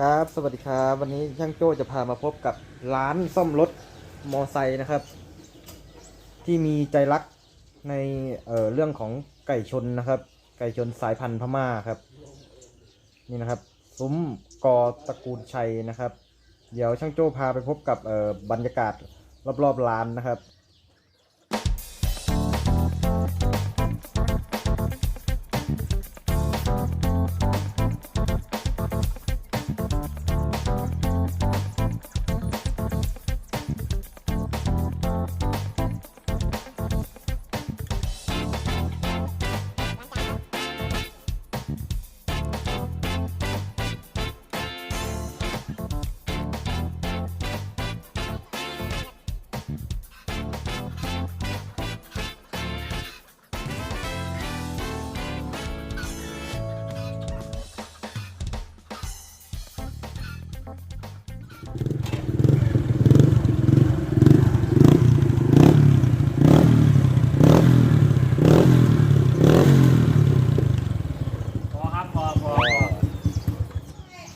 ครับ สวัสดีครับ วันนี้ช่างโจ้จะพามาพบกับร้านซ่อมรถมอไซค์นะครับ ที่มีใจรักในเเรื่องของไก่ชนนะครับ ไก่ชนสายพันธุ์พม่าครับ นี่นะครับซุ้มกอตระกูลชัยนะครับ เดี๋ยวช่างโจ้พาไปพบกับบรรยากาศรอบๆร้านนะครับ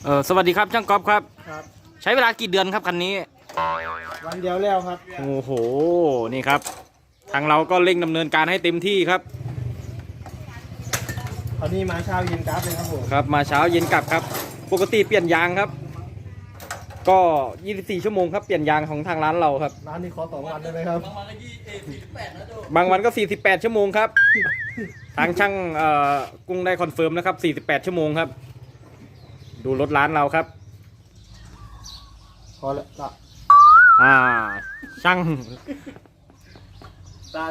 เออสวัสดีครับช่างก๊อฟครับ ครับ ใช้เวลากี่เดือนครับคันนี้ วันเดียวแล้วครับ โอ้โห นี่ครับ ทางเราก็เร่งดำเนินการให้เต็มที่ครับ ตอนนี้มาเช้าเย็นกราฟเลยครับผม ครับ มาเช้าเย็นกลับครับ ปกติเปลี่ยนยางครับ ก็ 24 ชั่วโมงครับ เปลี่ยนยางของทางร้านเราครับ ร้านนี้ขอสองวันได้ไหมครับ บางวันก็ 48 ชั่วโมงครับ ทางช่างเอ่อกุ้งได้คอนเฟิร์มนะครับ 48 ชั่วโมงครับ ดูรถร้านเราครับ พอแล้วละอ่า ช่าง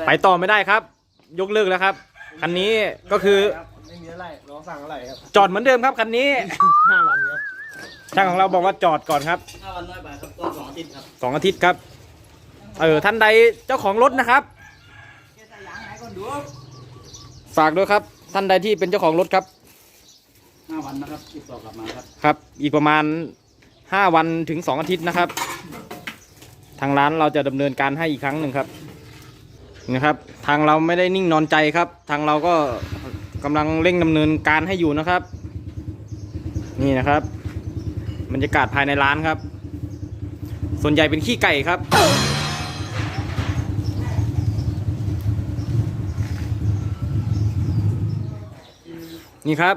ไปต่อไม่ได้ครับ ยกเลิกแล้วครับ คันนี้ก็คือไม่มีอะไรรอสั่งอะไรครับจอดเหมือนเดิมครับคันนี้ ห้าวันครับช่างของเราบอกว่าจอดก่อนครับ ห้าวันน้อยไปครับก็สองอาทิตย์ครับสองอาทิตย์ครับ เออท่านใดเจ้าของรถนะครับ ฝากด้วยครับ ท่านใดที่เป็นเจ้าของรถครับ ห้าวันนะครับติดต่อกลับมาครับครับ อีกประมาณห้าวันถึงสองอาทิตย์นะครับ ทางร้านเราจะดำเนินการให้อีกครั้งหนึ่งครับนะครับ ทางเราไม่ได้นิ่งนอนใจครับ ทางเราก็กำลังเร่งดำเนินการให้อยู่นะครับ นี่นะครับบรรยากาศภายในร้านครับ ส่วนใหญ่เป็นขี้ไก่ครับ นี่ครับ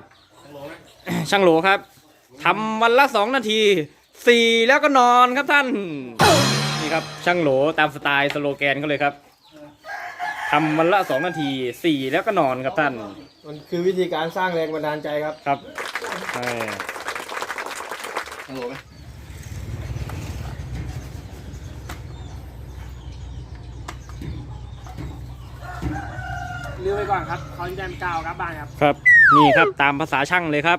ช่างโหลครับทำวันละสองนาทีสี่แล้วก็นอนครับท่าน นี่ครับช่างโหลตามสไตล์สโลแกนเขาเลยครับทำวันละสองนาทีสี่แล้วก็นอนครับท่าน มันคือวิธีการสร้างแรงบันดาลใจครับครับเออฮัลโหลไหมเลือกไปก่อนครับเขาจะเป็นกาวครับบ้านครับ ครับ นี่ครับตามภาษาช่างเลยครับ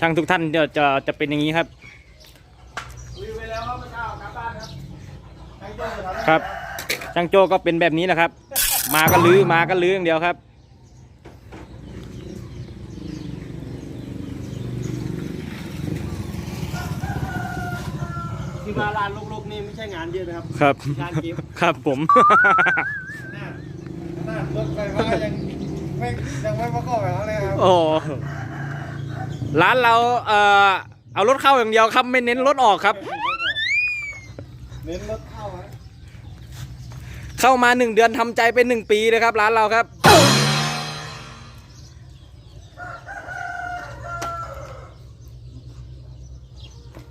ช่างทุกท่านจะจะจะเป็นอย่างนี้ครับรีวิวไปแล้วครับไม่กาวครับบ้านครับให้เจ้าจะทำครับช่างโจ้ก็เป็นแบบนี้แหละครับ มาก็ลื้อมาก็ลื้ออย่างเดียวครับ ที่มาร้านลูกๆนี่ไม่ใช่งานเยอะนะครับครับงานกิฟต์ครับผมน่ารถไฟฟ้ายังไม่ยังไม่ประกอบแบบนั้นเลยครับโอ้ ร้านเราเอ่อเอารถเข้าอย่างเดียวครับ ไม่เน้นรถออกครับ เน้นรถเข้าฮะเข้ามาหนึ่งเดือนทำใจเป็นหนึ่งปีเลยครับ ร้านเราครับ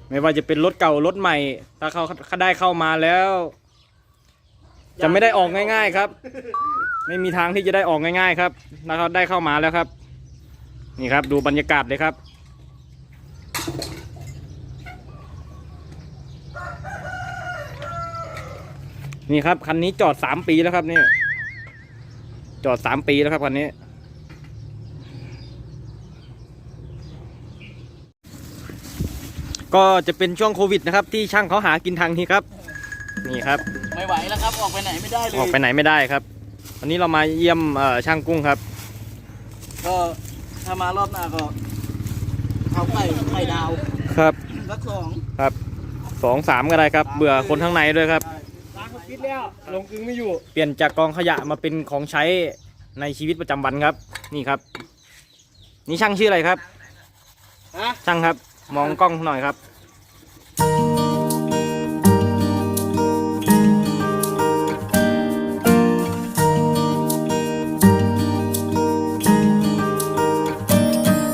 ไม่ว่าจะเป็นรถเก่ารถใหม่ ถ้าเขาเขาได้เข้ามาแล้ว จะไม่ได้ออกง่าย ๆ ครับ ไม่มีทางที่จะได้ออกง่าย ๆ ครับถ้าเขาได้เข้ามาแล้วครับ นี่ครับดูบรรยากาศเลยครับ นี่ครับคันนี้จอดสามปีแล้วครับเนี่ยจอดสามปีแล้วครับคันนี้ ก็จะเป็นช่วงโควิดนะครับ ที่ช่างเขาหากินทางนี้ครับ นี่ครับ ไม่ไหวแล้วครับ ออกไปไหนไม่ได้เลยออกไปไหนไม่ได้ครับ วันนี้เรามาเยี่ยมเอ่อช่างกุ้งครับ ก็ ถ้ามารอบหน้าก็เขาไข่ไข่ดาวครับรักสองครับสองสามก็ได้ครับ เบื่อคนข้างในด้วยครับ ร้านเขาปิดแล้วลงกึ่งไม่อยู่ เปลี่ยนจากกองขยะมาเป็นของใช้ในชีวิตประจำวันครับ นี่ครับ นี่ช่างชื่ออะไรครับ ฮะ ช่างครับ มองกล้องหน่อยครับ